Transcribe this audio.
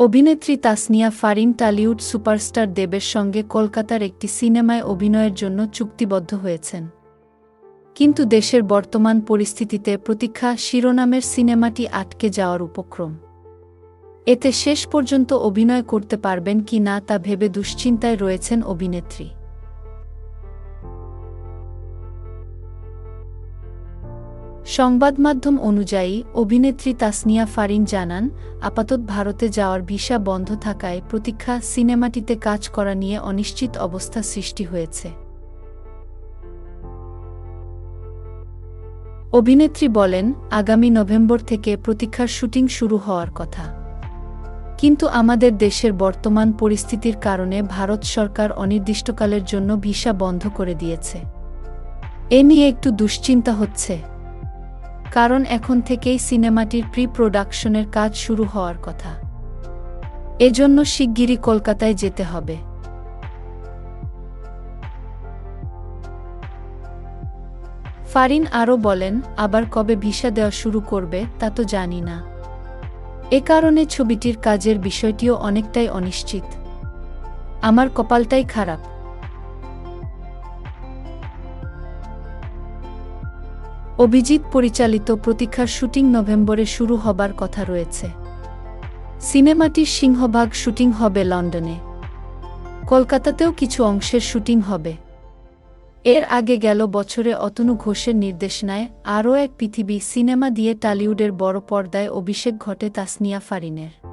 অভিনেত্রী Tasnia Farin Tollywood superstar দেবের সঙ্গে কলকাতার একটি সিনেমায় অভিনয়ের জন্য চুক্তিবদ্ধ হয়েছেন। কিন্তু দেশের বর্তমান পরিস্থিতিতে প্রতীক্ষা শিরোনামের সিনেমাটি আটকে যাওয়ার উপক্রম। এতে শেষ পর্যন্ত অভিনয় করতে পারবেন কি না তা ভেবে দুশ্চিন্তায় রয়েছেন অভিনেত্রী। সংবাদমাধ্যম অনুযায়ী, অভিনেত্রী তাসনিয়া ফারিন জানান, আপাতত ভারতে যাওয়ার ভিসা বন্ধ থাকায় প্রতীক্ষা সিনেমাটিতে কাজ করা নিয়ে অনিশ্চিত অবস্থা সৃষ্টি হয়েছে। অভিনেত্রী বলেন, আগামী নভেম্বর থেকে প্রতীক্ষার শুটিং শুরু হওয়ার কথা। কিন্তু আমাদের দেশের বর্তমান পরিস্থিতির কারণে ভারত সরকার অনির্দিষ্টকালের জন্য ভিসা বন্ধ করে দিয়েছে। এ নিয়ে একটু দুশ্চিন্তা হচ্ছে। কারণ এখন থেকেই সিনেমাটির প্রি প্রোডাকশনের কাজ শুরু হওয়ার কথা। এজন্য শিগগিরই কলকাতায় যেতে হবে। ফারিন আরও বলেন, আবার কবে ভিসা দেওয়া শুরু করবে তা তো জানি না। এ কারণে ছবিটির কাজের বিষয়টিও অনেকটাই অনিশ্চিত। আমার কপালটাই খারাপ। অভিজিৎ পরিচালিত প্রতীক্ষার শুটিং নভেম্বরে শুরু হবার কথা রয়েছে। সিনেমাটির সিংহভাগ শুটিং হবে লন্ডনে। কলকাতাতেও কিছু অংশের শুটিং হবে। এর আগে গেল বছরে অতনু ঘোষের নির্দেশনায় আরও এক পৃথিবী সিনেমা দিয়ে টালিউডের বড় পর্দায় অভিষেক ঘটে তাসনিয়া ফারিনের।